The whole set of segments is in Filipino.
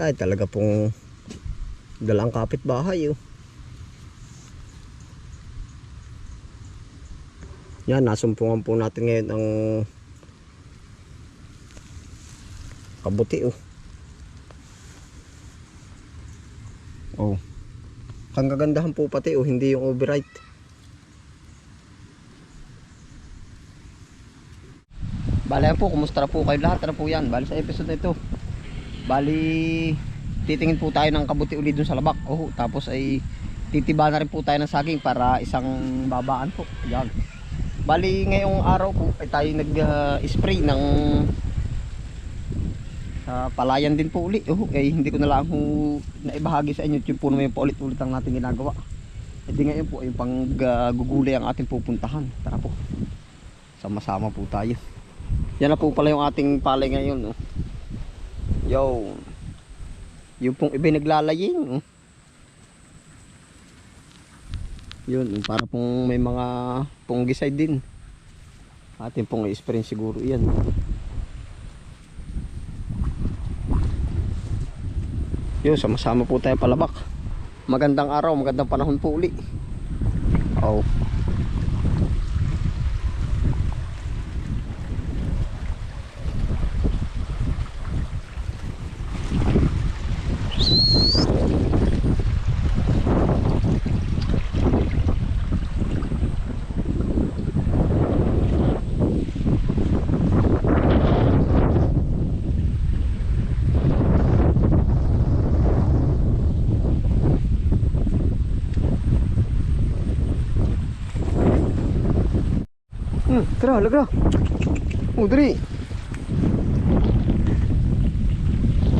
Ay, talaga pong dalang kapitbahay oh. Yan, nasumpungan po natin ngayon ang kabuti oh. Oh. Ang kagandahan po pati oh, hindi yung overright. Bali po, kumusta na po kayo lahat? Ano po yan? Bali sa episode na ito. Bali, titingin po tayo ng kabuti ulit dun sa labak. Oh, tapos ay titiba na rin po tayo ng saging para isang babaan po. Yan. Bali, ngayong araw po ay tayo nag-spray ng sa palayan din po uli. Oh, eh, hindi ko na lang naibahagi sa inyo yung puno yung paulit-ulit ang natin ginagawa. E di ngayon po yung pang uh, ang ating pupuntahan. Tara po. Sama-sama po tayo. Yan na po pala yung ating palay ngayon. Oh. Yo. Yung pong. Oh. Yun, para pong may mga punggisay din. Atin pong i-spray siguro yan. Yun, sama-sama po tayo palabak. Magandang araw, magandang panahon po uli. Oh. Hmm, tara, lagra. Oh, dali.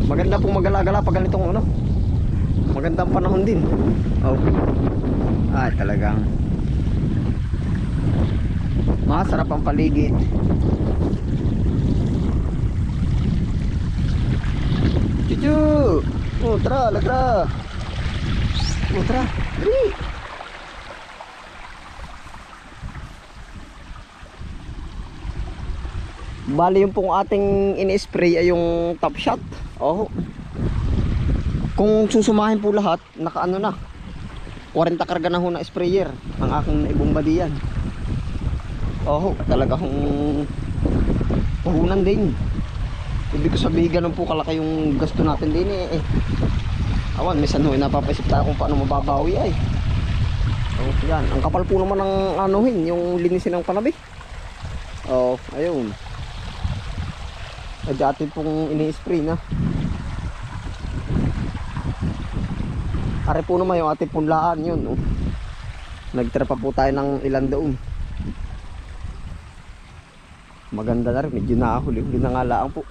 Maganda pong magala-gala pag ganitong ano. Magandang panahon din. Oh. Ah, talagang masarap ang paligid. Chuchu! Oh, tara, lagra. Oh, tara. Dali. Bali yung pong ating ini-spray ay yung top shot. Oh. Kung susumahin po lahat, nakaano na. 40 karga na ho na sprayer ang aking naibomba diyan. Oh, talaga hong puhunan din. Ibig ko sabihin ganun po kalaki yung gasto natin din eh. Awan, minsan ho, napapaisip tayo kung paano mababawi ay. Oh, yan. Ang kapal po naman ng anuhin, yung linisin ng panabi. Oh, ayun. Ay dati pong ini-spray na. Are po naman yung ating punlaan yun. Oh. Nagtira po tayo ng ilan doon. Maganda na rin. Medyo nakahuli-huli na nga laang po.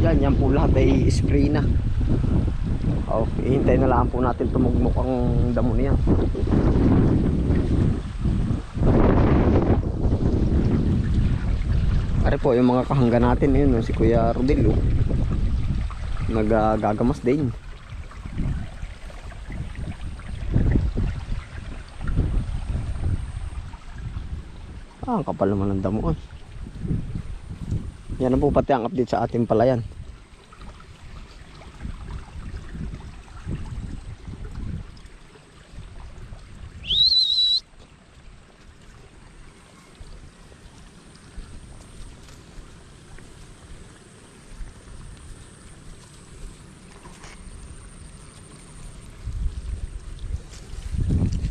Yan, yan po lahat ay spray na. Oh, ihintay na lang po natin tumugmok ang damo niya. Ari po yung mga kahangga natin yun, si Kuya Rodel oh. Nagagamas din. Ah, ang kapal naman ng damo ay. Yan na po pati ang update sa ating palayan.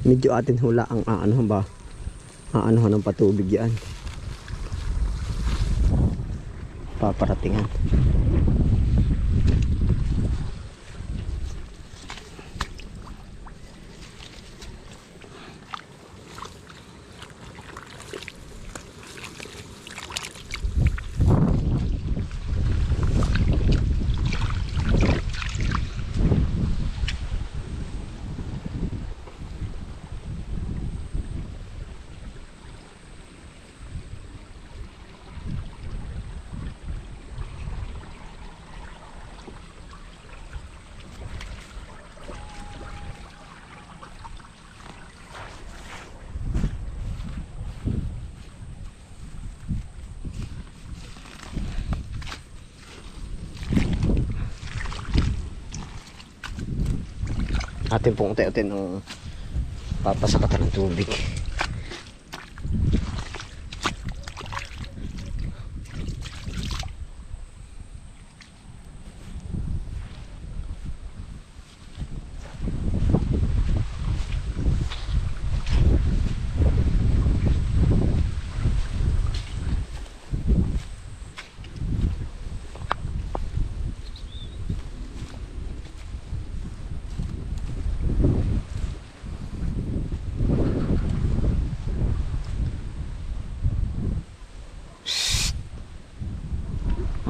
Medyo atin hula ang aano ba? Aanohan ng patubig yan. Paparatingan Atin pong unti-unti ng papasakatan ng tubig.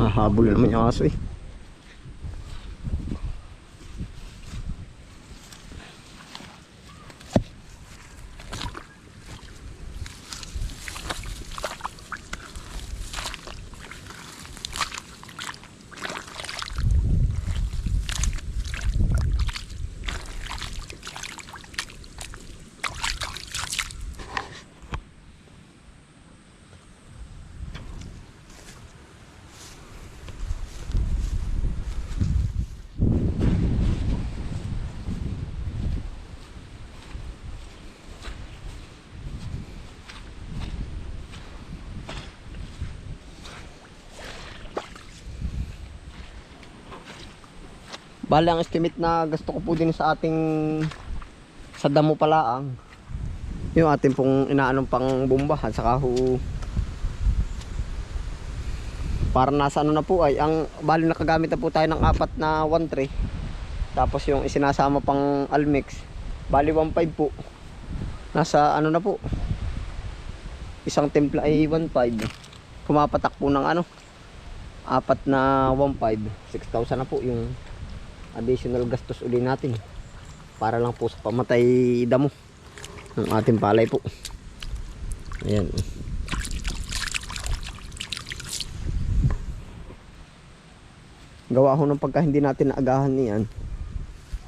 Ah, habol na naman yung aso eh. Bale ang estimate na gusto ko po din sa ating sa damo palaang yung ating pong inaanong pang bomba at saka ho para nasa ano na po ay ang bali nakagamit na po tayo ng apat na 1 tapos yung isinasama pang almix bali 1.5 po. Nasa ano na po isang templa ay 1.5 pumapatak po ng ano apat na 1.5 6,000 na po yung additional gastos uli natin para lang po sa pamatay damo ng ating palay po. Ayan. Gawa ho ng pagka hindi natin naagahan niyan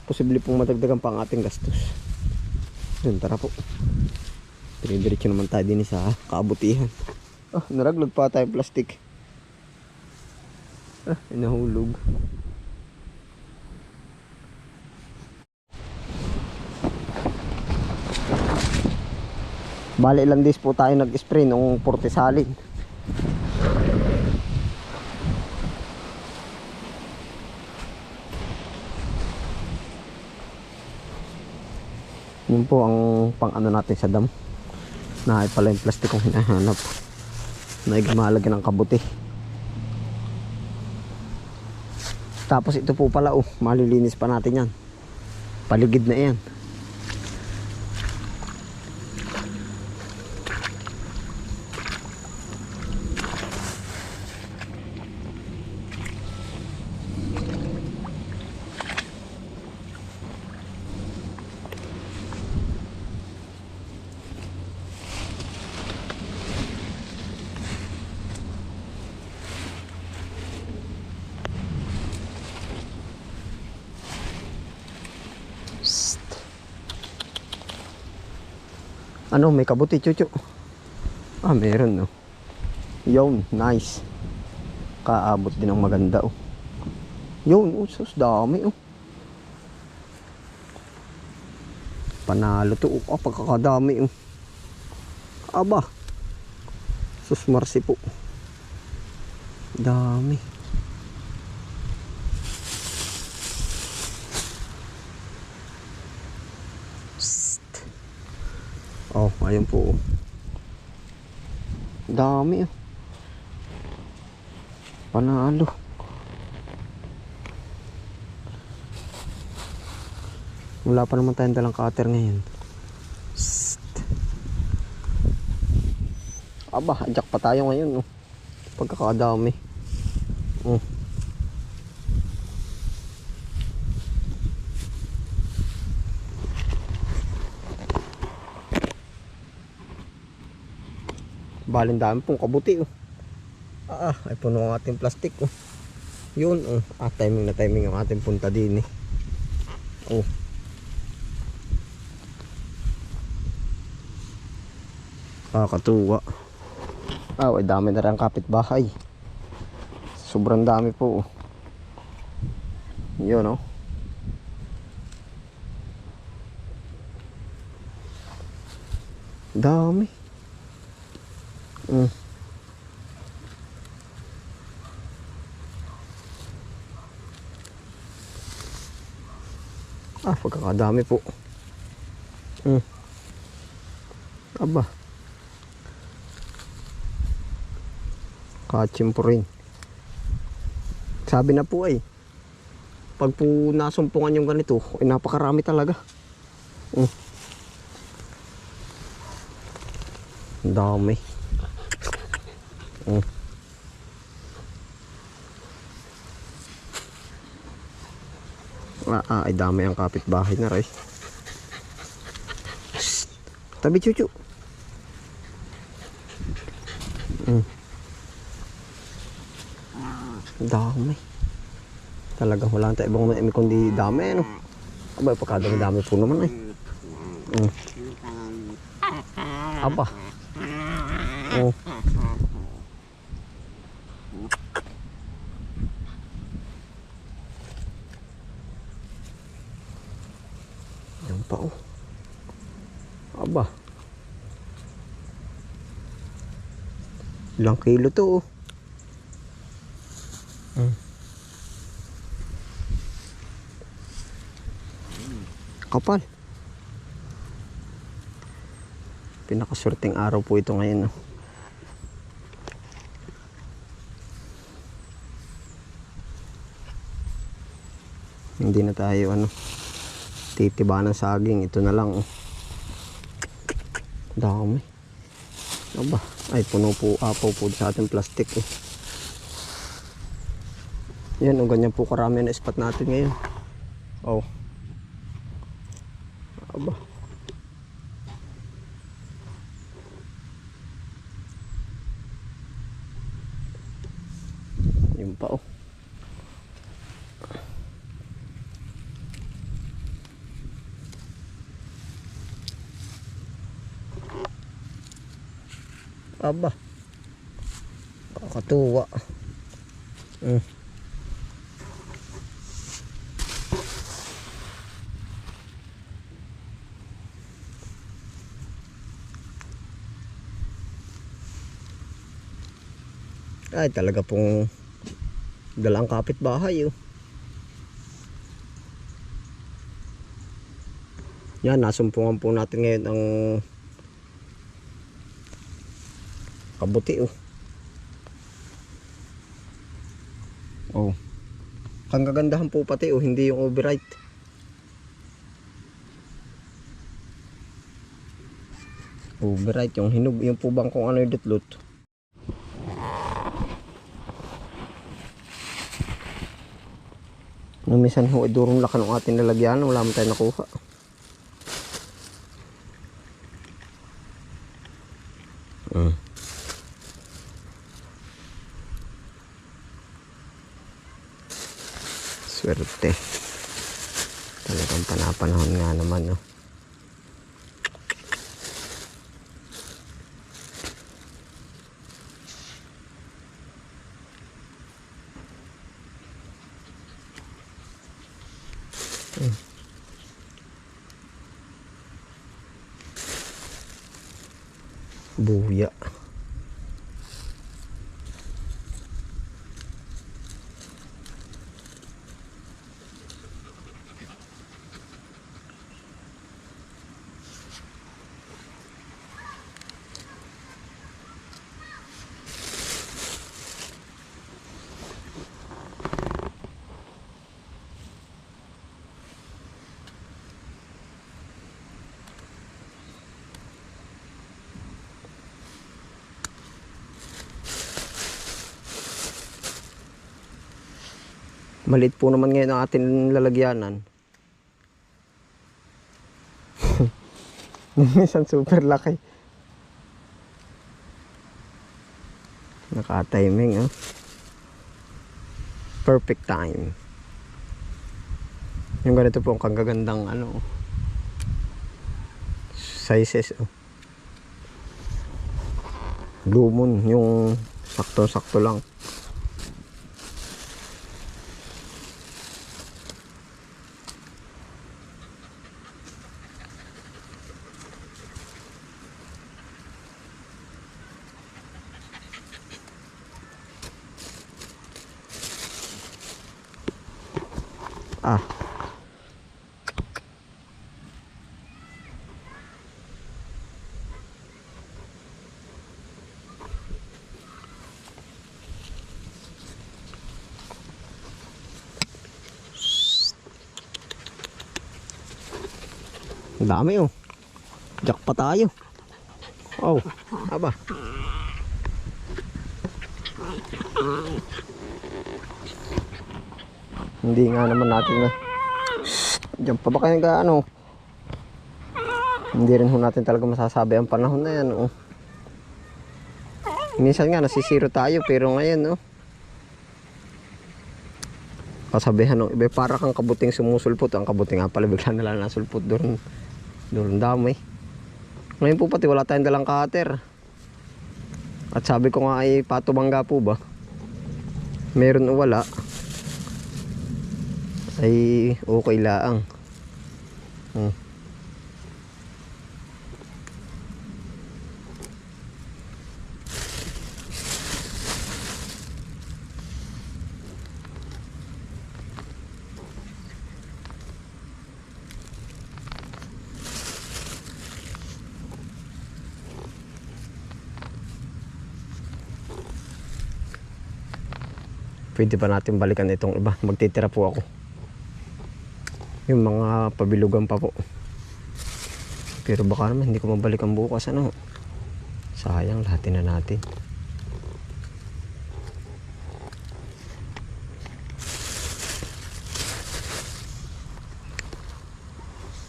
posible pong madagdagan pa ang ating gastos. Yun tara po. Dire-diretso naman tayo din sa kaabutihan ah naraglog pa tayo plastic. Ah inahulog Bale ilang days po tayo nag-spray nung portisalin. Yun po ang pang ano natin sa dam. Nahay pala yung plastikong hinahanap. Naigmalagyan ng kabuti. Tapos ito po pala oh, malilinis pa natin yan. Paligid na yan. Ano, may kabuti, chuchu. Ah, meron, no. Yun, nice. Kaabot din ng maganda, oh. Yun, oh, sus, dami, oh. Panalo to, oh, ah, pagkakadami, oh. Aba. Sus, marsi po. Dami. Psst. Oh, ayun po. Dami oh. Panalo. Wala pa naman tayong dalang cutter ngayon. Psst. Aba, jack pa tayo ngayon oh. Pagkakadami. Baling dami pong kabuti oh. Ah, ah, ay puno ang ating plastic oh. Yun oh. Ah, timing na timing ang ating punta din eh. Oh. Nakakatuwa. Ah, oh, ay dami na rin kapitbahay. Sobrang dami po oh. Yun oh. Dami. Mm. Ah, pagkakadami po. Mm. Aba. Kachim po rin. Sabi na po ay, pag po nasumpungan yung ganito, ay napakarami talaga. Mm. Dami. Mm. Ah, ah, ay dami ang kapitbahay na rin. Shhh! Tabi chuchu. Mm. Dami. Talagang wala tayo ibang maimi kundi dami ano. Aba, pagkadami dami po naman eh. Mm. Aba. Oh. Yan pa oh. Aba. Ilang kilo to oh. Mm. Kapal. Pinakaswerteng araw po ito ngayon. No? Hindi na tayo ano titiba ng saging. Ito na lang. Oh. Dami. Aba, ay puno po apaw po sa ating plastic. Eh. Yan, o ganyan po karami na spot natin ngayon. Oh. Aba. Yun pa oh. Aba. Kakatuwa. Mm. Ay, talaga pong dalang kapitbahay oh. Yan, nasumpungan po natin ngayon ang kabuti oh. Oh. Ang kagandahan po pati oh, hindi yung overright. Overright yung hinug, yung po bang kung ano yung dutlot. Nung minsan ho, ay durong laki ng ating lalagyan, wala man tayo nakuha. Mm. Swerte. Talagang panapanahon nga naman, no? Malit po naman ngayon ang ating lalagyanan. Minsan super laki. Naka-timing ah. Perfect time. Yung ganito po ang kagagandang ano sizes oh. Blue moon yung sakto-sakto lang. Dami oh. Jack pa tayo. Oh, aba. Hindi nga naman natin na. Diyan pa ba kayo ga ano? Hindi rin ho natin talaga masasabi ang panahon na yan. Oh. Minsan nga nasisiro tayo pero ngayon oh. Kasabihan ng iba para kang kabuting sumusulpot. Ang kabuting nga pala bigla na lang nasulpot doon. Doon dami. Ngayon po pati wala tayong dalang cutter. At sabi ko nga ay patumangga po ba? Meron o wala ay okay laang. Hmm. Pwede pa natin balikan itong iba. Magtitira po ako. Yung mga pabilugan pa po. Pero baka naman hindi ko mabalikan bukas ano. Sayang lahatin na natin.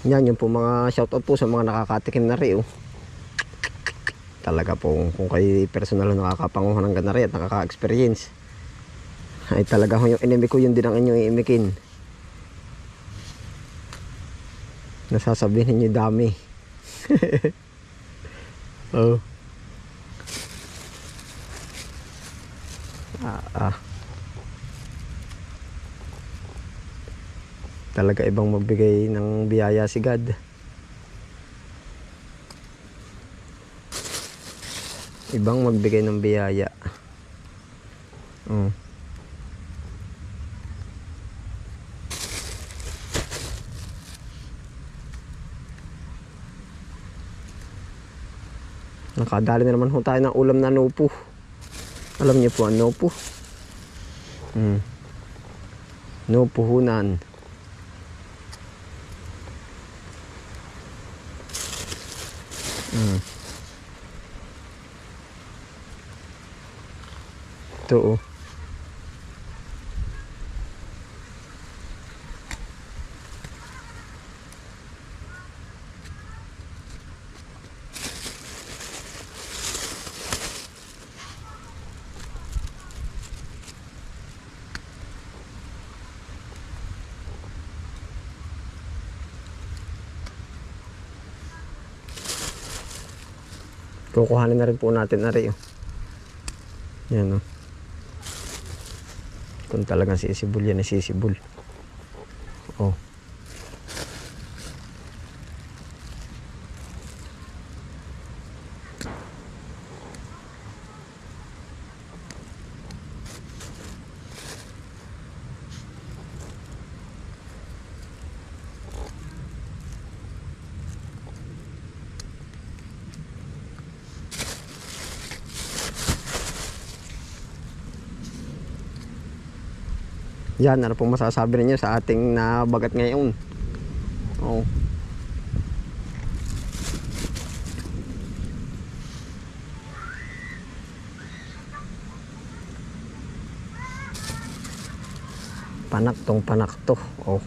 Yan yung po mga shoutout po sa mga nakakatikim na rin. Oh. Talaga po kung kayo personal na nakakapanguhan ng ganari at nakaka-experience ay talaga ho yung inimi ko yun din ang inyong iimikin nasasabihin ninyo dami. Oh. Ah, ah. talaga ibang magbigay ng biyaya si God. Ibang magbigay ng biyaya. Oh Nakadali na naman ho tayo ng ulam na nupo. Alam niyo po ang nupo? Hmm. Nupuhunan. Hmm. Ito oh. Kukuhanin na rin po natin na rin. Yan o. Kung talagang sisibol yan, ay sisibol. Oh. Yan, ano pong masasabi ninyo sa ating nabagat ngayon? Oh. Panak tong panak to. Oh.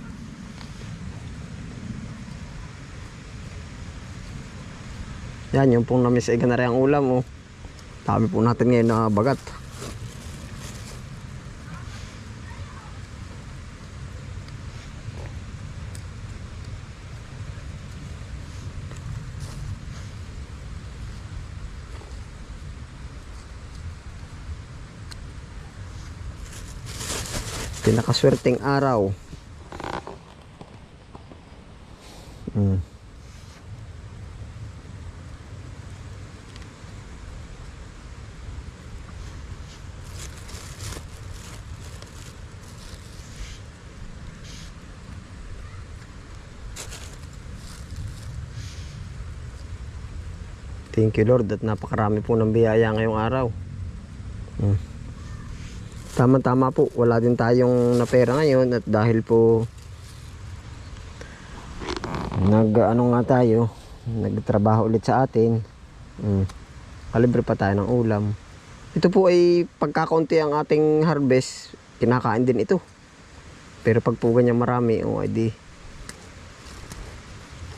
Yan, yung pong namisigan na rin ang ulam. Oh. Dami po natin ngayon na bagat. pinakaswerteng araw hmm. Thank you Lord at napakarami po ng biyaya ngayong araw. Hmm. Tama-tama po, wala din tayong napera ngayon at dahil po nag ano nga tayo, nagtrabaho ulit sa atin. Hmm. Kalibre pa tayo ng ulam. Ito po ay pagkakaunti ang ating harvest, kinakain din ito. Pero pag po ganyan marami, o oh, di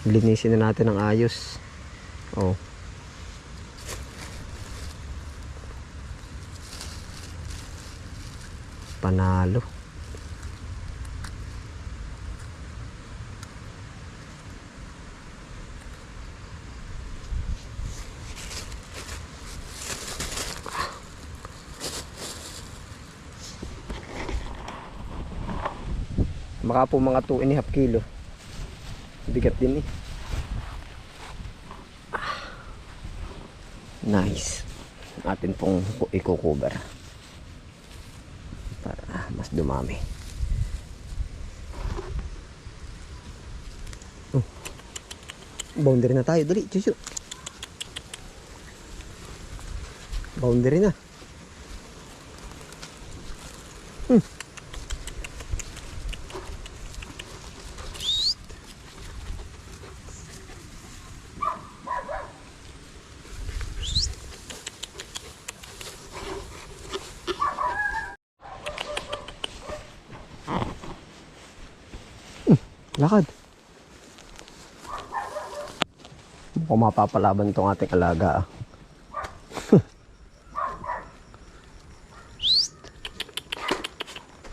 linisin na natin ng ayos. Oh. Panalo. Baka po mga 2 and a half kilo. Bigat din eh. Nice. Atin pong i-cover. Mas dumami. Oh. Boundary na tayo. Dali, chuchu. Boundary na. Hmm. Lakad. Mukhang mapapalaban tong ating alaga. ah.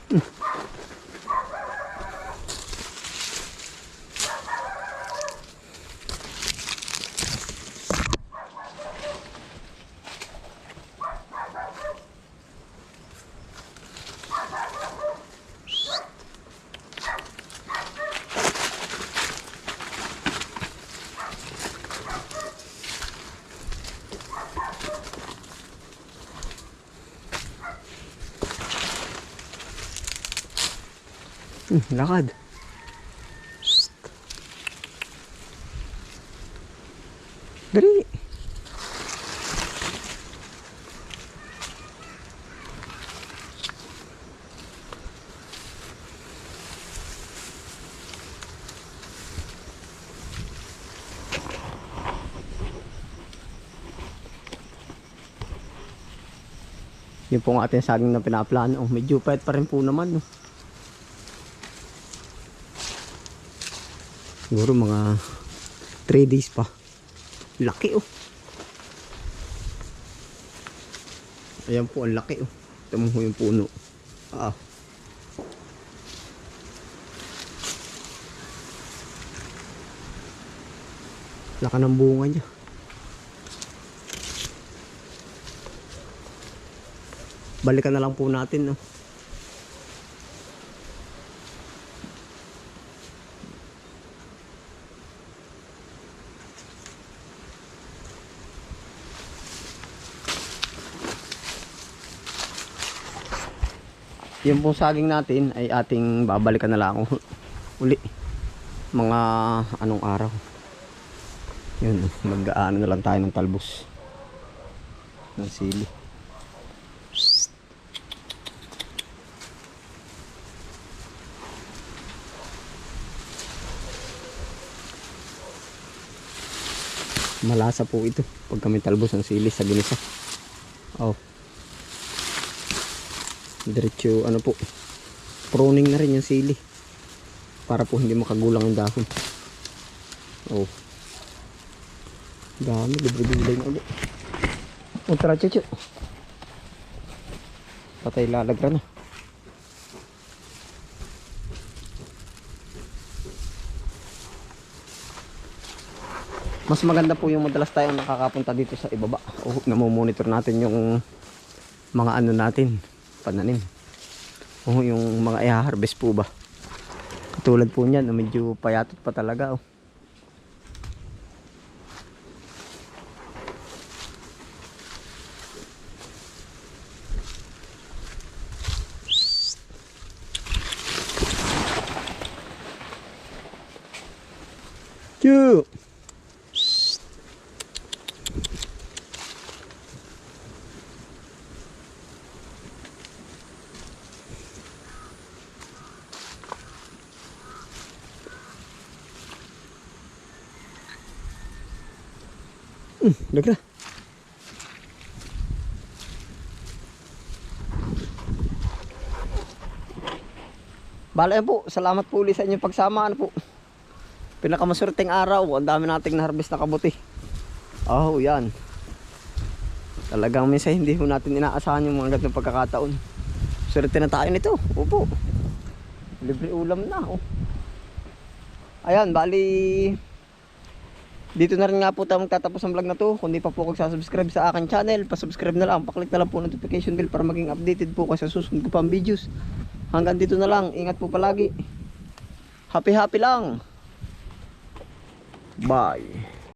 Hmm, lakad. Psst. Dali. Yun po ang ating saging na pinaplano. Oh, medyo pahit pa rin po naman. No? Siguro mga 3 days pa. Laki oh. Ayan po, ang laki oh. Ito mo yung puno. Ah. Laka ng bunga niya. Balikan na lang po natin no. Yung pong saging natin ay ating babalikan na lang uli. Mga anong araw. Yun mag ano na lang tayo ng talbos. Ng sili. Malasa po ito pag kami talbos ng sili sa ginisa. Oh diretso ano po pruning na rin yung sili. Para po hindi makagulang ang dahon. Oh. Dami libre-libre na ulit. Oh tara chuchu patay lalagra na. Mas maganda po yung madalas tayong nakakapunta dito sa ibaba. O namomonitor natin yung mga ano natin pananim. O yung mga i-harvest po ba. Katulad po niyan, medyo payatot pa talaga oh. Lag na. Bala po, salamat po ulit sa inyong pagsama. Ano po? Pinakamaswerteng araw, ang dami nating na-harvest na kabuti. Oh, yan. Talagang minsan hindi po natin inaasahan yung mga ganitong pagkakataon. Swerte na tayo nito. Opo. Libre ulam na. Oh. Ayan, bali dito na rin nga po tayo magtatapos ang vlog na to. Kung di pa po kayo subscribe sa akin channel, pa-subscribe na lang. Paklik na lang po notification bell para maging updated po kayo sa susunod ko pang videos. Hanggang dito na lang. Ingat po palagi. Happy happy lang. Bye.